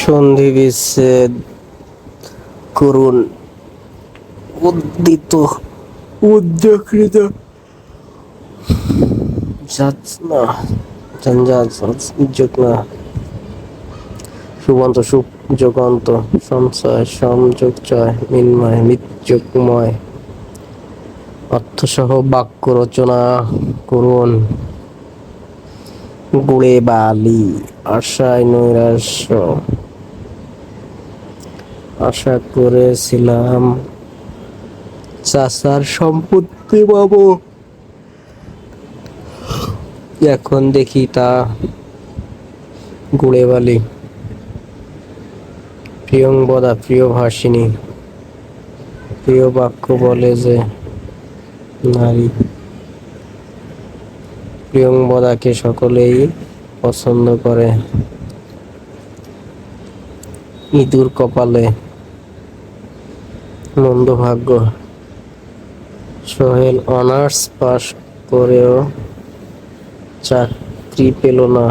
সন্ধি বিচ্ছেদ করুন। উদ্দিত মিন্ময় মিতযোগময় অর্থসহ বাক্য রচনা করুন। গুড়ে বালি, আশায় নৈরাশ্য। আশা করেছিলাম চাষার সম্পত্তি পাবো। এখন দেখি তা গুড়ে বালি। প্রিয়ংবদা প্রিয় ভাসিনী, প্রিয় বাক্য বলে যে নারী প্রিয়ংবদাকে সকলেই পছন্দ করে। ইঁদুর কপালে মন্দ ভাগ্য সোহেল অনার্স পাস করেও চাকরি পেল না।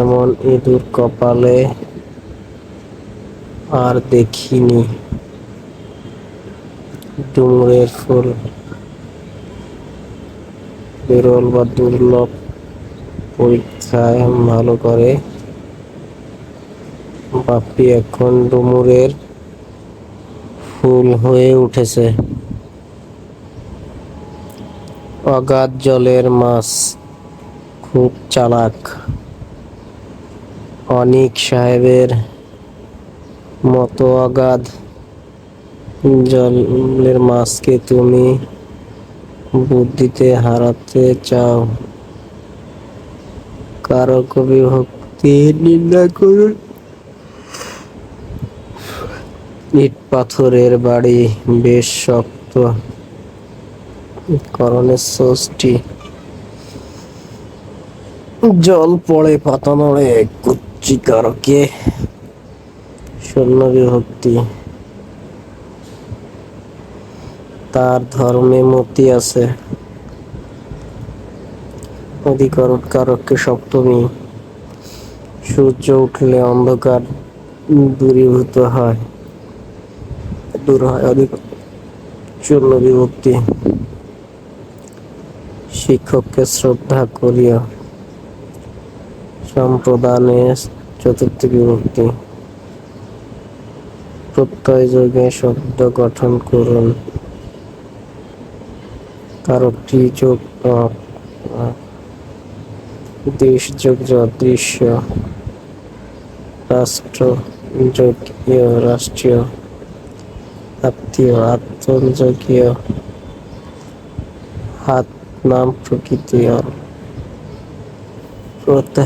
এমন ইঁদুর কপালে আর দেখিনি। ডুমুরের ফুল বিরল বা দুর্লভ পরীক্ষায় ভালো করে বাপ্পি এখন ডুমুরের ফুল হয়ে উঠেছে। অগাধ জলের মাছ, খুব চালাক। অনিক সাহেবের মতো অগাধ জলের মাছকে তুমি বুদ্ধিতে হারাতে চাও। কারও কবি ভক্তি নিন্দা করুন। ইট পাথরের বাড়ি বেশ শক্ত। করণের ষষ্ঠী জল পড়ে পাতা নড়ে কুচ্চি কারকে শূন্য বিভক্তি তার ধর্মে মতি আছে। অধিকরণকারককে সপ্তমী। সূর্য উঠলে অন্ধকার দূরীভূত হয়। দূর হয় অধিক চূর্ণ বিভক্তি। শিক্ষককে শ্রদ্ধা করিয়া সম্প্রদানে চতুর্থ বিভক্তি। প্রত্যয় যোগে শব্দ গঠন করুন। কারকটি যোগ দেশ যোগ দৃশ্য রাষ্ট্র যোগীয় রাষ্ট্রীয় আত্মীয় আত্মযোগীয় হাত নাম প্রকৃতি প্রত্যয়